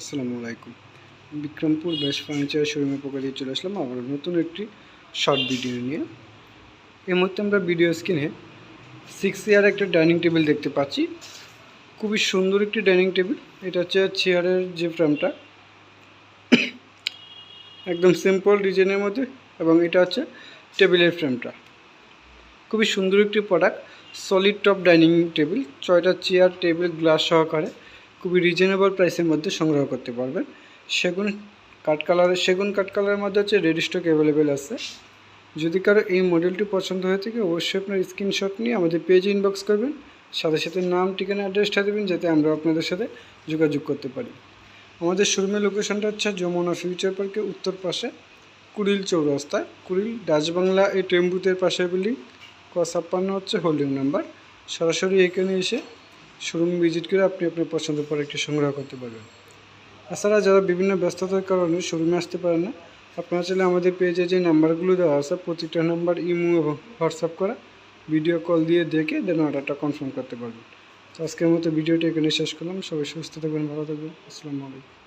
আসসালামু আলাইকুম। Bikrampur best furniture শোরুমের পক্ষ দিয়ে চলে আসলাম আবার নতুন একটি শর্ট ভিডিও নিয়ে। এই মুহূর্তে আমরা ভিডিও স্ক্রিনে সিক্স ইয়ার একটা ডাইনিং টেবিল দেখতে পাচ্ছি। খুবই সুন্দর একটি ডাইনিং টেবিল। এটা হচ্ছে চেয়ারের যে ফ্রেমটা। একদম সিম্পল ডিজাইনের মধ্যে এবং এটা হচ্ছে টেবিলের ফ্রেমটা। খুবই সুন্দর একটি product solid top dining table. ছয়টা চেয়ার, টেবিল গ্লাস সহকারে। খুবই রিজনেবল প্রাইসের মধ্যে সংগ্রহ করতে পারবেন। সেগুন কাঠ কালারের সেগুন কাঠ কালারের মধ্যে হচ্ছে রেডি স্টক অ্যাভেলেবেল আছে। যদি কারও এই মডেলটি পছন্দ হয়ে থাকে, অবশ্যই আপনার স্ক্রিনশট নিয়ে আমাদের পেজে ইনবক্স করবেন। সাথে সাথে নাম, ঠিকানা অ্যাড্রেসটা দেবেন, যাতে আমরা আপনাদের সাথে যোগাযোগ করতে পারি। আমাদের শোরুমের লোকেশনটা হচ্ছে যমুনা ফিউচার পার্কের উত্তর পাশে, কুড়িল চৌরাস্তায় কুড়িল ডাচবাংলা এই টেম্বুতের পাশে বিল্ডিং ক ছাপ্পান্ন হচ্ছে হোল্ডিং নাম্বার সরাসরি এখানে এসে শোরুম ভিজিট করে আপনি আপনার পছন্দের প্রোডাক্টটি সংগ্রহ করতে পারবেন। এছাড়া যারা বিভিন্ন ব্যস্ততার কারণে শোরুমে আসতে পারেন না, আপনারা চাইলে আমাদের পেজে যে নাম্বারগুলো দেওয়া আছে, প্রতিটা নাম্বার ইমো এবং হোয়াটসঅ্যাপ করা ভিডিও কল দিয়ে দেখে দেন অর্ডারটা কনফার্ম করতে পারবেন। তো আজকের মতো ভিডিওটি এখানে শেষ করলাম। সবাই সুস্থ থাকবেন, ভালো থাকবেন। আসসালামু আলাইকুম।